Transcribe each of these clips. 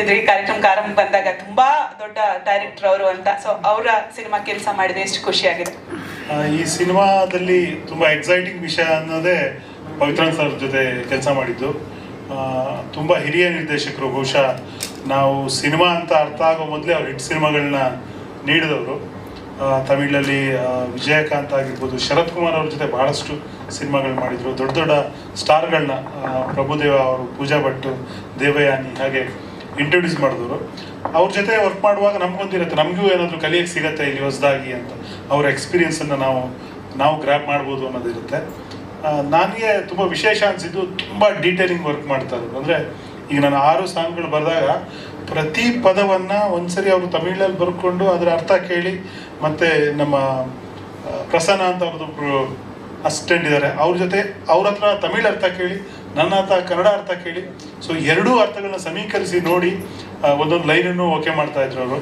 ಈ ಕಾರ್ಯಕ್ರಮ ಆರಂಭ ಬಂದಾಗ ತುಂಬಾ ದೊಡ್ಡ ಡೈರೆಕ್ಟರ್ ಅವರು ಅಂತ. ಸೊ ಅವರ ಸಿನಿಮಾ ಕೆಲಸ ಮಾಡಿದೆ ಎಷ್ಟು ಖುಷಿ ಆಗಿದೆ ಈ ಸಿನಿಮಾದಲ್ಲಿ ತುಂಬಾ ಎಕ್ಸೈಟಿಂಗ್ ವಿಷಯ ಅನ್ನೋದೇ ಪವಿತ್ರನ್ ಸರ್ ಜೊತೆ ಕೆಲಸ ಮಾಡಿದ್ದು. ತುಂಬ ಹಿರಿಯ ನಿರ್ದೇಶಕರು, ಬಹುಶಃ ನಾವು ಸಿನಿಮಾ ಅಂತ ಅರ್ಥ ಆಗೋ ಮೊದಲೇ ಅವ್ರು ಹಿಟ್ ಸಿನಿಮಾಗಳನ್ನ ನೀಡಿದವರು. ತಮಿಳಲ್ಲಿ ವಿಜಯಕಾಂತ್ ಆಗಿರ್ಬೋದು, ಶರತ್ ಕುಮಾರ್ ಅವ್ರ ಜೊತೆ ಬಹಳಷ್ಟು ಸಿನಿಮಾಗಳು ಮಾಡಿದರು. ದೊಡ್ಡ ದೊಡ್ಡ ಸ್ಟಾರ್ಗಳನ್ನ ಪ್ರಭುದೇವ ಅವರು, ಪೂಜಾ ಭಟ್ಟು ದೇವಯಾನಿ, ಹಾಗೆ ಇಂಟ್ರೊಡ್ಯೂಸ್ ಮಾಡಿದವರು. ಅವ್ರ ಜೊತೆ ವರ್ಕ್ ಮಾಡುವಾಗ ನಮ್ಗೊಂದಿರುತ್ತೆ ನಮಗೂ ಏನಾದರೂ ಕಲಿಯಕ್ಕೆ ಸಿಗತ್ತೆ ಇಲ್ಲಿ ಹೊಸದಾಗಿ ಅಂತ. ಅವ್ರ ಎಕ್ಸ್ಪೀರಿಯನ್ಸನ್ನು ನಾವು ನಾವು ಗ್ರ್ಯಾಪ್ ಮಾಡ್ಬೋದು ಅನ್ನೋದಿರುತ್ತೆ ನನಗೆ ತುಂಬ ವಿಶೇಷ ಅನಿಸಿದ್ದು ತುಂಬ ಡೀಟೇಲಿಂಗ್ ವರ್ಕ್ ಮಾಡ್ತಾರೆ ಅಂದರೆ ಈಗ ನಾನು ಆರು ಸಾಂಗ್ಗಳು ಬರೆದಾಗ ಪ್ರತಿ ಪದವನ್ನು ಒಂದ್ಸರಿ ಅವರು ತಮಿಳಲ್ಲಿ ಬರ್ಕೊಂಡು ಅದರ ಅರ್ಥ ಕೇಳಿ ಮತ್ತು ನಮ್ಮ ಪ್ರಸನ್ನ ಅಂತ ಅವ್ರದ್ದು ಅಸಿಸ್ಟೆಂಟ್ ಇದ್ದಾರೆ. ಅವ್ರ ಜೊತೆ ಅವ್ರ ಹತ್ರ ತಮಿಳು ಅರ್ಥ ಕೇಳಿ ನನ್ನ ಅರ್ಥ ಕನ್ನಡ ಅರ್ಥ ಕೇಳಿ. ಸೊ ಎರಡೂ ಅರ್ಥಗಳನ್ನ ಸಮೀಕರಿಸಿ ನೋಡಿ ಒಂದೊಂದು ಲೈನನ್ನು ಓಕೆ ಮಾಡ್ತಾ ಇದ್ರು ಅವರು.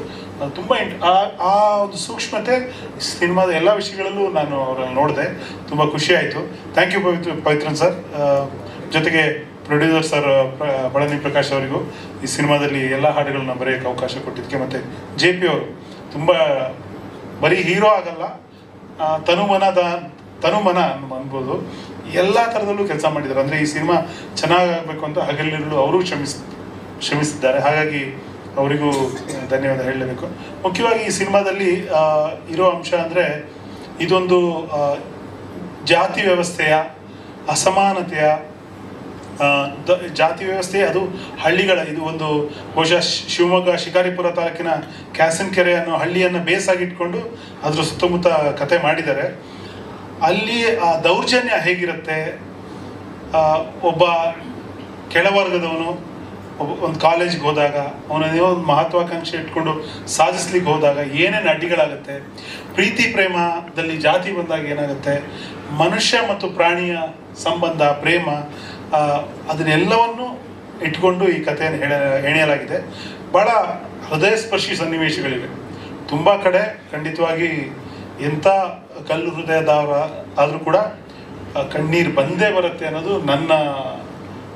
ತುಂಬ ಇಂಟ್ ಆ ಆ ಒಂದು ಸೂಕ್ಷ್ಮತೆ ಸಿನಿಮಾದ ಎಲ್ಲ ವಿಷಯಗಳಲ್ಲೂ ನಾನು ಅವರನ್ನು ನೋಡಿದೆ. ತುಂಬ ಖುಷಿ ಆಯಿತು. Thank you Pavitra Pavithran sir. ಜೊತೆಗೆ ಪ್ರೊಡ್ಯೂಸರ್ ಸರ್ ಬಳನಿ ಪ್ರಕಾಶ್ ಅವರಿಗೂ ಈ ಸಿನಿಮಾದಲ್ಲಿ ಎಲ್ಲ ಹಾಡುಗಳನ್ನ ಬರೆಯೋಕ್ಕೆ ಅವಕಾಶ ಕೊಟ್ಟಿದ್ದಕ್ಕೆ ಮತ್ತು ಜೆ ಪಿ ಅವರು ತುಂಬ ಬರೀ ಹೀರೋ ಆಗಲ್ಲ. ಆ, ತನುಮನದ ತನುಮನ ಅನ್ಬೋದು. ಎಲ್ಲ ಥರದಲ್ಲೂ ಕೆಲಸ ಮಾಡಿದ್ದಾರೆ. ಅಂದರೆ ಈ ಸಿನಿಮಾ ಚೆನ್ನಾಗಾಗಬೇಕು ಅಂತ ಹಗಲಿರುಳು ಅವರು ಶ್ರಮಿಸ್ ಶ್ರಮಿಸಿದ್ದಾರೆ ಹಾಗಾಗಿ ಅವರಿಗೂ ಧನ್ಯವಾದ ಹೇಳಲೇಬೇಕು ಮುಖ್ಯವಾಗಿ ಈ ಸಿನಿಮಾದಲ್ಲಿ ಇರೋ ಅಂಶ ಅಂದರೆ ಇದೊಂದು ಜಾತಿ ವ್ಯವಸ್ಥೆಯ ಅಸಮಾನತೆಯ ಜಾತಿ ವ್ಯವಸ್ಥೆ, ಅದು ಹಳ್ಳಿಗಳ, ಇದು ಒಂದು ಬಹುಶಃ ಶಿವಮೊಗ್ಗ ಶಿಕಾರಿಪುರ ತಾಲೂಕಿನ ಕ್ಯಾಸನ್ಕೆರೆ ಅನ್ನೋ ಹಳ್ಳಿಯನ್ನು ಬೇಸಾಗಿಟ್ಕೊಂಡು ಅದರ ಸುತ್ತಮುತ್ತ ಕತೆ ಮಾಡಿದ್ದಾರೆ. ಅಲ್ಲಿ, ಆ, ದೌರ್ಜನ್ಯ ಹೇಗಿರುತ್ತೆ? ಒಬ್ಬ ಕೆಳವರ್ಗದವನು, ಒಬ್ಬ, ಒಂದು ಕಾಲೇಜ್ಗೆ ಹೋದಾಗ ಅವನೇನೋ ಒಂದು ಮಹತ್ವಾಕಾಂಕ್ಷೆ ಇಟ್ಕೊಂಡು ಸಾಧಿಸ್ಲಿಕ್ಕೆ ಹೋದಾಗ ಏನೇನು ಅಡ್ಡಿಗಳಾಗುತ್ತೆ ಪ್ರೀತಿ ಪ್ರೇಮದಲ್ಲಿ ಜಾತಿ ಬಂದಾಗ ಏನಾಗುತ್ತೆ, ಮನುಷ್ಯ ಮತ್ತು ಪ್ರಾಣಿಯ ಸಂಬಂಧ, ಪ್ರೇಮ ಅದನ್ನೆಲ್ಲವನ್ನು ಇಟ್ಕೊಂಡು ಈ ಕಥೆಯನ್ನು ಹೇಳ ಹೆಣೆಯಲಾಗಿದೆ ಭಾಳ ಹೃದಯಸ್ಪರ್ಶಿ ಸನ್ನಿವೇಶಗಳಿವೆ. ತುಂಬ ಕಡೆ ಖಂಡಿತವಾಗಿ ಎಂಥ ಕಲ್ಲು ಹೃದಯದವರ ಆದರೂ ಕೂಡ ಕಣ್ಣೀರು ಬಂದೇ ಬರುತ್ತೆ ಅನ್ನೋದು ನನ್ನ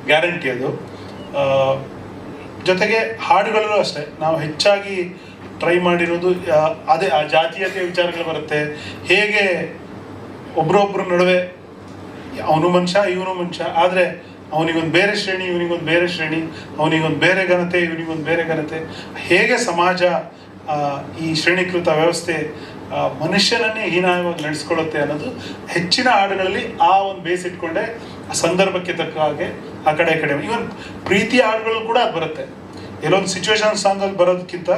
ಗ್ಯಾರಂಟಿ ಅದು. ಜೊತೆಗೆ ಹಾಡುಗಳಲ್ಲೂ ಅಷ್ಟೇ, ನಾವು ಹೆಚ್ಚಾಗಿ ಟ್ರೈ ಮಾಡಿರೋದು ಅದೇ, ಆ ಜಾತೀಯತೆ ವಿಚಾರಗಳು ಬರುತ್ತೆ. ಹೇಗೆ ಒಬ್ರೊಬ್ರ ನಡುವೆ, ಅವನು ಮನುಷ್ಯ, ಇವನು ಮನುಷ್ಯ, ಆದರೆ ಅವನಿಗೊಂದು ಬೇರೆ ಶ್ರೇಣಿ, ಇವನಿಗೊಂದು ಬೇರೆ ಶ್ರೇಣಿ, ಅವನಿಗೊಂದು ಬೇರೆ ಘನತೆ, ಇವನಿಗೊಂದು ಬೇರೆ ಘನತೆ. ಹೇಗೆ ಸಮಾಜ ಈ ಶ್ರೇಣೀಕೃತ ವ್ಯವಸ್ಥೆ ಮನುಷ್ಯನನ್ನೇ ಹೀನಾಯವಾಗಿ ನಡೆಸ್ಕೊಳ್ಳುತ್ತೆ ಅನ್ನೋದು ಹೆಚ್ಚಿನ ಹಾಡುಗಳಲ್ಲಿ ಆ ಒಂದು ಬೇಸ್ ಇಟ್ಕೊಂಡೆ ಆ ಸಂದರ್ಭಕ್ಕೆ ತಕ್ಕ ಹಾಗೆ ಆ ಕಡೆ ಕಡೆ. ಇವನ್ ಪ್ರೀತಿ ಹಾಡುಗಳು ಕೂಡ ಬರುತ್ತೆ. ಎಲ್ಲೊಂದು ಸಿಚುವೇಶನ್ ಸಾಂಗಲ್ಲಿ ಬರೋದಕ್ಕಿಂತ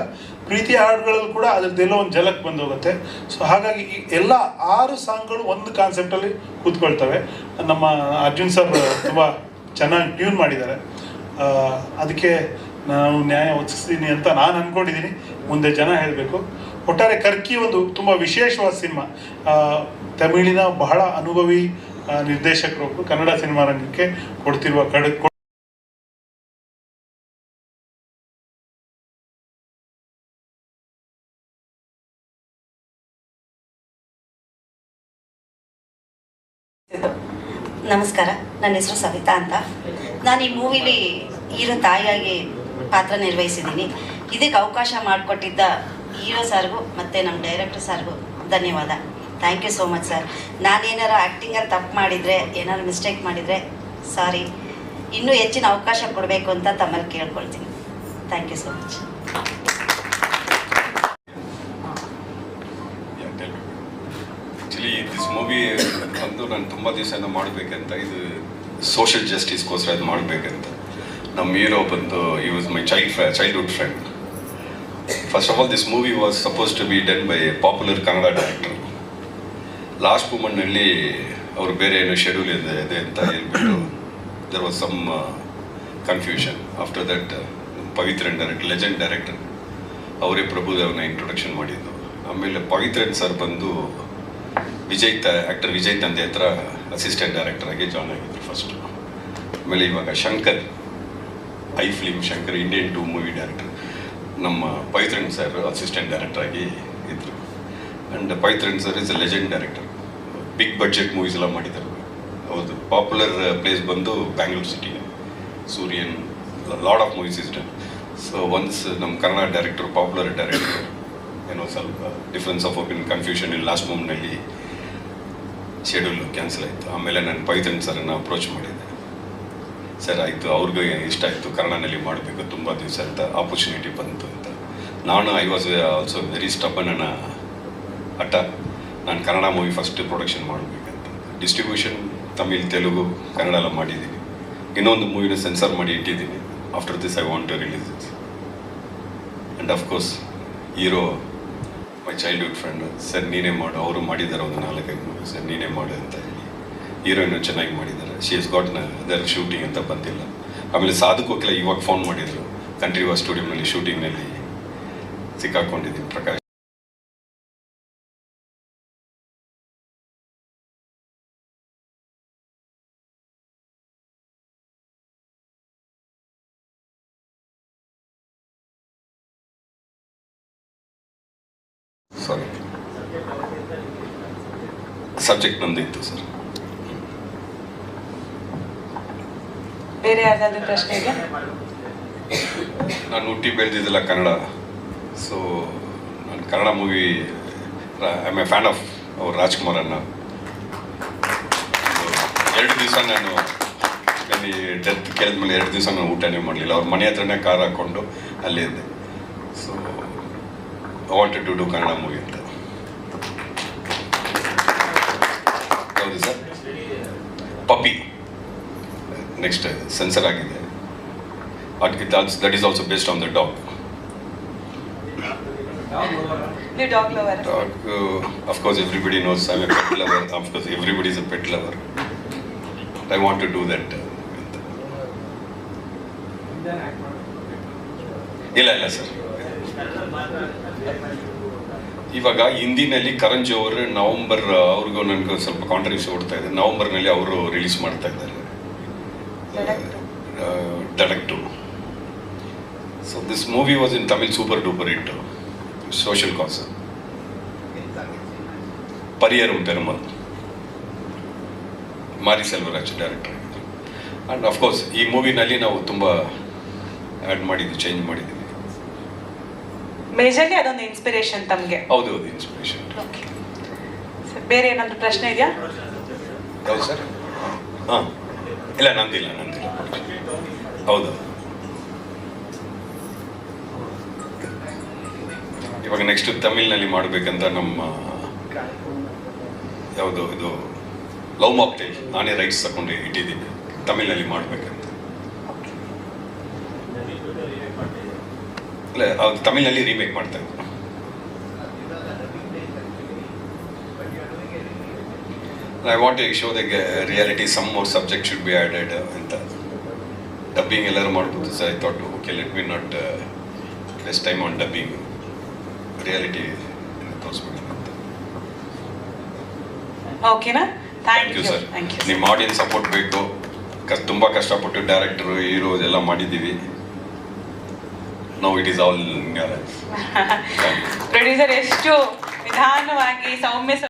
ಪ್ರೀತಿ ಹಾಡುಗಳಲ್ಲಿ ಕೂಡ ಅದ್ರದ್ದೆಲ್ಲೋ ಒಂದು ಜಲಕ್ ಬಂದು ಹೋಗುತ್ತೆ. ಸೊ ಹಾಗಾಗಿ ಈ ಎಲ್ಲ ಆರು ಸಾಂಗ್ಗಳು ಒಂದು ಕಾನ್ಸೆಪ್ಟಲ್ಲಿ ಕೂತ್ಕೊಳ್ತವೆ. ನಮ್ಮ ಅರ್ಜುನ್ ಸರ್ ತುಂಬಾ ಚೆನ್ನಾಗಿ ಟ್ಯೂನ್ ಮಾಡಿದ್ದಾರೆ. ಅದಕ್ಕೆ ನಾನು ನ್ಯಾಯ ಒದಗಿಸ್ತೀನಿ ಅಂತ ನಾನು ಅನ್ಕೊಂಡಿದ್ದೀನಿ. ಮುಂದೆ ಜನ ಹೇಳಬೇಕು. ಒಟ್ಟಾರೆ ಕರ್ಕಿ ಒಂದು ತುಂಬ ವಿಶೇಷವಾದ ಸಿನಿಮಾ. ತಮಿಳಿನ ಬಹಳ ಅನುಭವಿ ನಿರ್ದೇಶಕರು ಕನ್ನಡ ಸಿನಿಮಾ ರಂಗಕ್ಕೆ ಕೊಡ್ತಿರುವ ಕಡೆ ನಮಸ್ಕಾರ. ನನ್ನ ಹೆಸರು ಸವಿತಾ ಅಂತ. ನಾನು ಈ ಮೂವಿಲಿ ಹೀರೋ ತಾಯಿಯಾಗಿ ಪಾತ್ರ ನಿರ್ವಹಿಸಿದ್ದೀನಿ. ಇದಕ್ಕೆ ಅವಕಾಶ ಮಾಡಿಕೊಟ್ಟಿದ್ದ ಹೀರೋ ಸರ್ಗೂ, ಮತ್ತು ನಮ್ಮ ಡೈರೆಕ್ಟರ್ ಸರ್ಗೂ, ಧನ್ಯವಾದ. Thank you so much sir ನಾನೇನಾರು ಆ್ಯಕ್ಟಿಂಗಲ್ಲಿ ತಪ್ಪು ಮಾಡಿದರೆ ಏನಾದ್ರು ಮಿಸ್ಟೇಕ್ ಮಾಡಿದರೆ ಸಾರಿ ಇನ್ನೂ ಹೆಚ್ಚಿನ ಅವಕಾಶ ಕೊಡಬೇಕು ಅಂತ ತಮ್ಮಲ್ಲಿ ಕೇಳ್ಕೊಳ್ತೀನಿ. Thank you so much actually this movie ಬಂದು ನಾನು ತುಂಬ ದಿವಸದಿಂದ ಮಾಡಬೇಕಂತ, ಇದು ಸೋಷಿಯಲ್ ಜಸ್ಟಿಸ್ಗೋಸ್ಕರ ಇದು ಮಾಡಬೇಕಂತ. ನಮ್ಮ ಹೀರೋ ಬಂದು ಈ was my child fry childhood friend first of all this movie was suppose to be done by popular Kannada director last ಮೂಮೆಂಟ್ನಲ್ಲಿ ಅವರು ಬೇರೆ ಏನು ಶೆಡ್ಯೂಲ್ ಇದೆ ಇದೆ ಅಂತ ಹೇಳ್ಬಿಟ್ಟು there was some confusion after that Pavithran direct legend director ಅವರೇ ಪ್ರಭುದೇವನ introduction ಮಾಡಿದ್ದು. ಆಮೇಲೆ ಪವಿತ್ರನ್ ಸರ್ ಬಂದು ವಿಜಯ್ ತ ಆ್ಯಕ್ಟರ್ ವಿಜಯ್ ತಂದೆ ಹತ್ರ ಅಸಿಸ್ಟೆಂಟ್ ಡೈರೆಕ್ಟರ್ ಆಗಿ ಜಾಯ್ನ್ ಆಗಿದ್ರು ಫಸ್ಟು ಆಮೇಲೆ ಇವಾಗ Shankar, I film Shankar Indian two movie director ನಮ್ಮ ಪೈತ್ರನ್ ಸರ್ ಅಸಿಸ್ಟೆಂಟ್ ಡೈರೆಕ್ಟರ್ ಆಗಿ ಇದ್ರು. And Paithran sir is a legend director big budget movies ಎಲ್ಲ ಮಾಡಿದ್ದಾರೆ ಹೌದು ಪಾಪ್ಯುಲರ್ ಪ್ಲೇಸ್ ಬಂದು Bangalore city Suryan lot of movies is done so once ನಮ್ಮ Kannada director popular director ಏನೋ ಸ್ವಲ್ಪ ಡಿಫ್ರೆನ್ಸ್ ಆಫ್ ಒಪಿನಿಯನ್ ಕನ್ಫ್ಯೂಷನ್ ಇಲ್ಲಿ ಲಾಸ್ಟ್ ಮೂಮ್ನಲ್ಲಿ ಶೆಡ್ಯೂಲ್ ಕ್ಯಾನ್ಸಲ್ ಆಯಿತು. ಆಮೇಲೆ ನಾನು ಪೈತ್ರನ್ ಸರನ್ನು ಅಪ್ರೋಚ್ ಮಾಡಿದ್ದೆ ಸರ್, ಆಯಿತು, ಅವ್ರಿಗೂ ಇಷ್ಟ ಆಯಿತು ಕನ್ನಡನಲ್ಲಿ ಮಾಡಬೇಕು, ತುಂಬ ದಿವಸ ಅಂತ ಆಪರ್ಚುನಿಟಿ ಬಂತು ಅಂತ. ನಾನು I was also very stubborn ಅನ್ನ ಹಠ. ನಾನು ಕನ್ನಡ ಮೂವಿ ಫಸ್ಟ್ ಪ್ರೊಡಕ್ಷನ್ ಮಾಡಬೇಕಂತ. ಡಿಸ್ಟ್ರಿಬ್ಯೂಷನ್ ತಮಿಳ್, ತೆಲುಗು, ಕನ್ನಡ ಎಲ್ಲ ಮಾಡಿದ್ದೀನಿ ಇನ್ನೊಂದು ಮೂವಿನ ಸೆನ್ಸರ್ ಮಾಡಿ ಇಟ್ಟಿದ್ದೀನಿ after this I want to release it and of course hero my childhood friend sir ನೀನೇ ಮಾಡು, ಅವರು ಮಾಡಿದ್ದಾರೆ ಒಂದು ನಾಲ್ಕೈದು ಮೂವಿ ಸರ್ ನೀನೇ ಮಾಡು ಅಂತ ಹೇಳಿ. ಹೀರೋಯಿನ್ ಚೆನ್ನಾಗಿ ಮಾಡಿದ್ದಾರೆ she is got there shooting ಅಂತ ಬಂದಿಲ್ಲ. ಆಮೇಲೆ ಸಾಧುಕೋಕಿಲ್ಲ ಇವಾಗ ಫೋನ್ ಮಾಡಿದರು. ಕಂಟ್ರಿ ವಾ ಸ್ಟುಡಿಯೋನಲ್ಲಿ ಶೂಟಿಂಗ್ನಲ್ಲಿ ಸಿಕ್ಕಾಕೊಂಡಿದ್ದೀನಿ ಪ್ರಕಾಶ್. ಸಾರಿ ಸಬ್ಜೆಕ್ಟ್ ನಮ್ದಿತ್ತು ಸರ್ ಬೇರೆ ಯಾವ್ದಾದ್ರು ಪ್ರಶ್ನೆ ಇದೆ? ನಾನು ಹುಟ್ಟಿ ಬೆಳೆದಿದ್ದಿಲ್ಲ ಕನ್ನಡ. ಸೊ ನಾನು Kannada movie I a fan of ಅವ್ರ ಅನ್ನ ಎರಡು ದಿವಸ ನಾನು ಅಲ್ಲಿ ಡೆತ್ ಕೇಳಿದ್ಮೇಲೆ ಎರಡು ದಿವಸ ನಾನು ಊಟನೇ ಮಾಡಲಿಲ್ಲ. ಅವ್ರ ಮನೆ ಹತ್ರನೇ ಕಾರ್ ಹಾಕ್ಕೊಂಡು ಅಲ್ಲೇ ಇದ್ದೆ. So I wanted to do Kannada movie ಅಂತ. ಹೌದು ಸರ್. ಪಪ್ಪಿ. ನೆಕ್ಸ್ಟ್ ಸೆನ್ಸರ್ ಆಗಿದೆ. That is also based on the dog dog lover everybody knows I pet lover everybody is a pet lover. I want to do that. uh, ಇಲ್ಲ ಇಲ್ಲ sir ಇವಾಗ ಹಿಂದಿನಲ್ಲಿ ಕರಣ್ ಅವರು November ಅವ್ರಿಗೂ ನನಗೆ ಸ್ವಲ್ಪ contribution ಓಡ್ತಾ ಇದೆ. ನವಂಬರ್ನಲ್ಲಿ ಅವರು ರಿಲೀಸ್ ಮಾಡ್ತಾ ಇದ್ದಾರೆ. ಡಡಕ್ಟು so this movie was in Tamil super duper hit social cause Pariyerum Perumal Mari Selvaraj director and of course ಈ ಮೂವಿನಲ್ಲಿ ನಾವು ತುಂಬ ಆ್ಯಡ್ ಮಾಡಿದ್ವಿ ಚೇಂಜ್ ಮಾಡಿದ್ದೀವಿ ಮೇಜರ್ಲಿ ಅದೊಂದು ಇನ್ಸ್ಪಿರೇಷನ್ ತಮಗೆ. ಹೌದು ಹೌದು ಇನ್ಸ್ಪಿರೇಷನ್ ಬೇರೆ ಏನಾದರೂ ಪ್ರಶ್ನೆ ಇದೆಯಾ? ಹೌದು ಸರ್? ಹಾಂ. ಇಲ್ಲ, ನಂದಿಲ್ಲ ನಂದಿಲ್ಲ. ಹೌದು. ಇವಾಗ ನೆಕ್ಸ್ಟ್ ತಮಿಳ್ನಲ್ಲಿ ಮಾಡಬೇಕಂತ ನಮ್ಮ, ಯಾವುದು ಇದು ಲವ್ ಮಾಕ್ಟೇಲ್ ನಾನೇ ರೈಟ್ಸ್ ತಗೊಂಡು ಇಟ್ಟಿದ್ದೀನಿ. ತಮಿಳ್ನಲ್ಲಿ ಮಾಡಬೇಕಂತ. ಇಲ್ಲ ಅದು ತಮಿಳ್ನಲ್ಲಿ ರೀಮೇಕ್ ಮಾಡ್ತಾ ಇದ್ದೀನಿ. I want to show the reality some more subject should be added ಅಂತ ಡಬ್ಬಿಂಗ್ ಎಲ್ಲರೂ ಮಾಡ್ಬೋದು sir I thought okay let be not less time on dubbing reality ತೋರಿಸ್ಬೇಕು ಅಂತ. ಓಕೆನಾ ಥ್ಯಾಂಕ್ ಯು ಸರ್ ನಿಮ್ಮ ಆಡಿಯನ್ಸ್ ಸಪೋರ್ಟ್ ಬೇಕು. ತುಂಬ ಕಷ್ಟಪಟ್ಟು ಡೈರೆಕ್ಟರು ಹೀರೋ ಎಲ್ಲ ಮಾಡಿದ್ದೀವಿ. Now it is all producer ಎಷ್ಟು ನಿಧಾನವಾಗಿ ಸೌಮ್ಯ